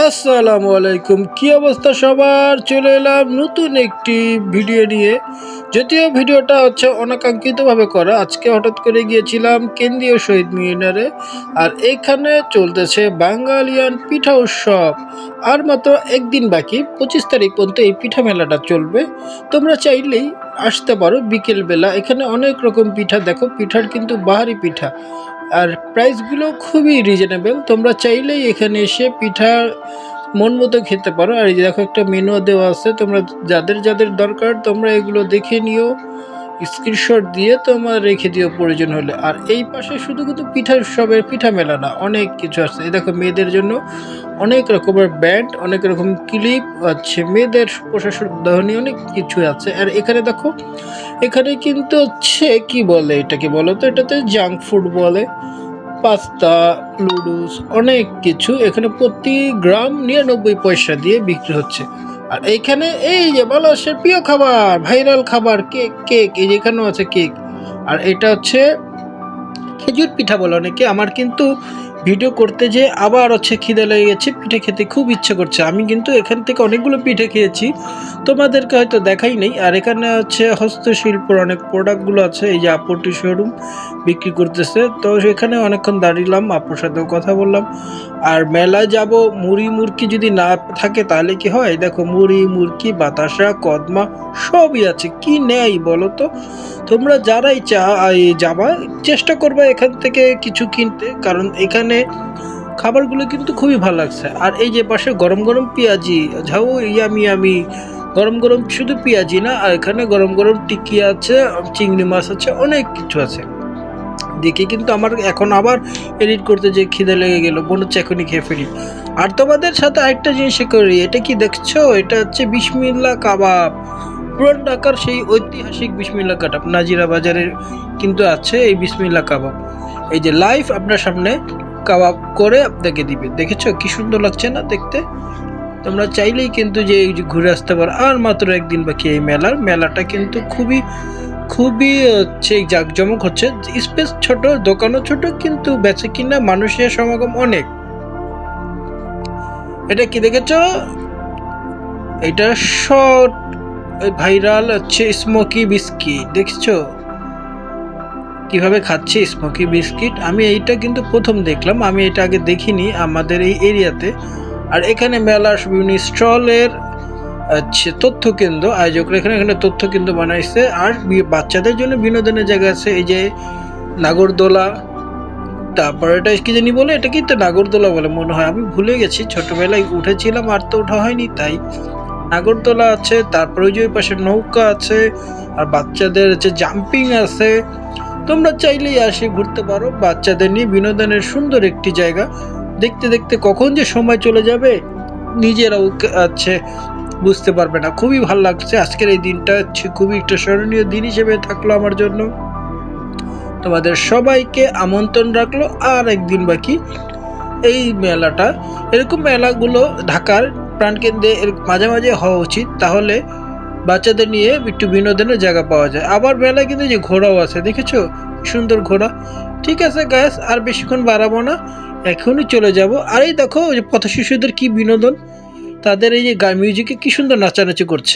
আসসালামু আলাইকুম। কি অবস্থা সবার? চলে এলাম নতুন একটি ভিডিও নিয়ে। যদিও ভিডিওটা হচ্ছে অনাকাঙ্ক্ষিতভাবে করা, আজকে হঠাৎ করে গিয়েছিলাম কেন্দ্রীয় শহীদ মিনারে আর এখানে চলতেছে বাঙালিয়ান পিঠা উৎসব। আর মাত্র একদিন বাকি, পঁচিশ তারিখ পর্যন্ত এই পিঠা মেলাটা চলবে। তোমরা চাইলেই আসতে পারো বিকেলবেলা। এখানে অনেক রকম পিঠা, দেখো পিঠার কিন্তু বাহারি পিঠা। আর প্রাইসগুলো খুবই রিজনেবল তোমরা চাইলেই এখানে এসে পিঠা মন মতো খেতে পারো। আর এই দেখো একটা মেনু দেওয়া আছে, তোমরা যাদের যাদের দরকার তোমরা এগুলো দেখে নিও। স্ক্রিনশট দিয়ে তোমার রেখে দিও, প্রয়োজন হলে। আর এই পাশে শুধু কিন্তু পিঠা উৎসবের পিঠা মেলা না, অনেক কিছু আছে। এই দেখো, মেয়েদের জন্য অনেক রকমের ব্যান্ড অনেক রকম ক্লিপ আছে। মেয়েদের প্রশাসন দাহনী অনেক কিছু আছে। আর এখানে দেখো, এখানে কিন্তু হচ্ছে, কি বলে এটাকে বলো তো? এটাতে জাঙ্ক ফুড বলে পাস্তা নুডলস অনেক কিছু। এখানে প্রতি গ্রাম নিরানব্বই পয়সা দিয়ে বিক্রি হচ্ছে। আর এইখানে এই যে বলো সে প্রিয় খাবার, ভাইরাল খাবার, কেক কেক, এই যেখানেও আছে কেক। আর এটা হচ্ছে খেজুর পিঠা বলে অনেকে, আমার কিন্তু ভিডিও করতে যে আবার হচ্ছে খিদে লেগে গেছে, পিঠে খেতে খুব ইচ্ছে করছে। আমি কিন্তু এখান থেকে অনেকগুলো পিঠে খেয়েছি, তোমাদেরকে হয়তো দেখাই নেই। আর এখানে হচ্ছে হস্তশিল্পর অনেক প্রোডাক্টগুলো আছে, এই যে আপুটি শোরুম বিক্রি করতেছে। তো সেখানে অনেকক্ষণ দাঁড়িলাম, আপুর সাথেও কথা বললাম। আর মেলায় যাব, মুড়ি মুরকি যদি না থাকে তাহলে কি হয়? দেখো, মুড়ি মুরকি বাতাসা, কদমা, সবই আছে। কি নেই বলো তো? তোমরা যারাই চা যাবা, চেষ্টা করবে এখান থেকে কিছু কিনতে। কারণ এখানে খাবারগুলো কিন্তু খুবই ভালো লাগছে। আর এই যে পাশে গরম গরম পেঁয়াজি, ঝাউ, ইয়ামি ইয়ামি, গরম গরম শুধু পেঁয়াজি না, আর এখানে গরম গরম টিকি আছে, চিংড়ি মাছ আছে, অনেক কিছু আছে। দেখে কিন্তু আমার এখন আবার এডিট করতে যে খিদে লেগে গেল মনে হচ্ছে এখনই খেয়ে ফেলি। আর তোমাদের সাথে আরেকটা জিনিস করি, এটা কি দেখছ? এটা হচ্ছে বিসমিল্লা কাবাব। পুরান ঢাকার সেই ঐতিহাসিক বিসমিল্লা কাবাব, নাজিরা বাজারের কিন্তু আছে এই বিসমিল্লা কাবাব। এই যে লাইভ আপনার সামনে কাবাব করে আপনাকে দিবে। দেখেছ? কি সুন্দর লাগছে না দেখতে? তোমরা চাইলেই কিন্তু যে ঘুরে আসতে পারো। আর মাত্র একদিন বাকি এই মেলার। মেলাটা কিন্তু খুবই খুবই, হচ্ছে জাঁকজমক হচ্ছে। স্পেস ছোট, দোকানও ছোট, কিন্তু বেচে কিনা মানুষের সমাগম অনেক। এটা কি দেখেছ? এটা শর্ট ভাইরাল হচ্ছে স্মোকি বিস্কিট দেখছ? কীভাবে খাচ্ছে? Smoky biscuit? আমি এইটা কিন্তু প্রথম দেখলাম, আমি এটা আগে দেখিনি আমাদের এই এরিয়াতে। আর এখানে মেলার বিভিন্ন স্টলের তথ্য কেন্দ্র আয়োজকরা এখানে এখানে তথ্য কেন্দ্র বানাইছে। আর বাচ্চাদের জন্য বিনোদনের জায়গা আছে, এই যে নাগরদোলা, তারপর এটা কি জানি বলে, এটা কিন্তু নাগরদোলা বলে মনে হয়, আমি ভুলে গেছি, ছোটবেলায় উঠেছিলাম, আর তো ওঠা হয়নি, তাই। নাগরদোলা আছে, তারপরে ওই যে ওই পাশে নৌকা আছে, আর বাচ্চাদের হচ্ছে জাম্পিং আছে তোমরা চাইলেই আসে ঘুরতে পারো। বাচ্চাদের নিয়ে বিনোদনের সুন্দর একটি জায়গা। দেখতে দেখতে কখন যে সময় চলে যাবে, নিজেরাও আছে বুঝতে পারবে না। খুবই ভালো লাগছে। আজকের এই দিনটা খুবই একটা স্মরণীয় দিন হিসেবে থাকল আমার জন্য। তোমাদের সবাইকে আমন্ত্রণ রাখল। আর একদিন বাকি এই মেলাটা। এরকম মেলাগুলো ঢাকার প্রাণকেন্দ্রে মাঝে মাঝে হওয়া উচিত। তাহলে বাচ্চাদের নিয়ে একটু বিনোদনের জায়গা পাওয়া যায়। আবার মেলায় কিন্তু যে ঘোড়াও আছে, দেখেছ? সুন্দর ঘোড়া। ঠিক আছে গ্যাস আর বেশিক্ষণ বাড়াবো না, এখনই চলে যাব। আর এই দেখো যে পথ শিশুদের কি বিনোদন? তাদের এই যে মিউজিকে কি সুন্দর নাচানাচি করছে।